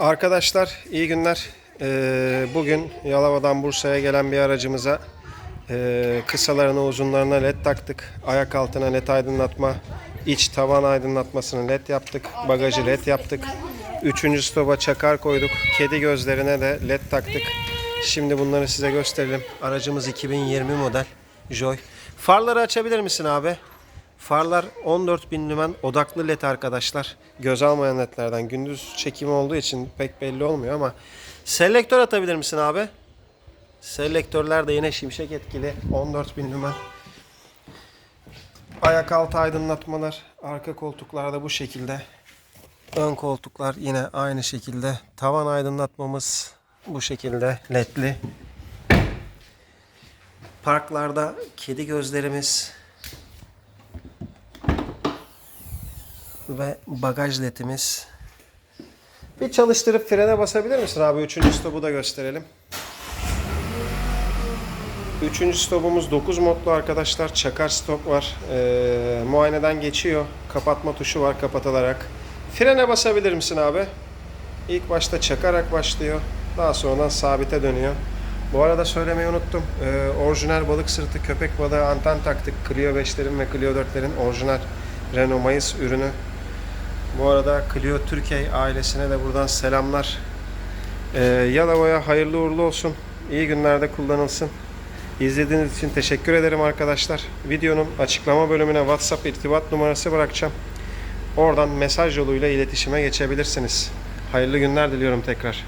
Arkadaşlar iyi günler. Ee, bugün Yalova'dan Bursa'ya gelen bir aracımıza e, kısalarına uzunlarına led taktık. Ayak altına led aydınlatma, iç tavan aydınlatmasını led yaptık. Bagajı led yaptık. Üçüncü stopa çakar koyduk. Kedi gözlerine de led taktık. Şimdi bunları size gösterelim. Aracımız 2020 model Joy. Farları açabilir misin abi? Farlar 14.000 lümen odaklı led arkadaşlar. Göz almayan ledlerden. Gündüz çekimi olduğu için pek belli olmuyor ama. Selektör atabilir misin abi? Selektörler de yine şimşek etkili. 14.000 lümen. Ayak altı aydınlatmalar. Arka koltuklarda bu şekilde. Ön koltuklar yine aynı şekilde. Tavan aydınlatmamız bu şekilde ledli. Parklarda kedi gözlerimiz ve bagaj ledimiz. Bir çalıştırıp frene basabilir misin abi? Üçüncü stopu da gösterelim. Üçüncü stopumuz 9 modlu arkadaşlar. Çakar stop var. Ee, muayeneden geçiyor. Kapatma tuşu var kapatılarak. Frene basabilir misin abi? İlk başta çakarak başlıyor. Daha sonradan sabite dönüyor. Bu arada söylemeyi unuttum. Ee, orijinal balık sırtı köpek balığı anten taktık. Clio 5'lerin ve Clio 4'lerin orijinal Renault Mayıs ürünü. Bu arada Clio Türkiye ailesine de buradan selamlar. Ee, Yalova'ya hayırlı uğurlu olsun. İyi günlerde kullanılsın. İzlediğiniz için teşekkür ederim arkadaşlar. Videonun açıklama bölümüne WhatsApp irtibat numarası bırakacağım. Oradan mesaj yoluyla iletişime geçebilirsiniz. Hayırlı günler diliyorum tekrar.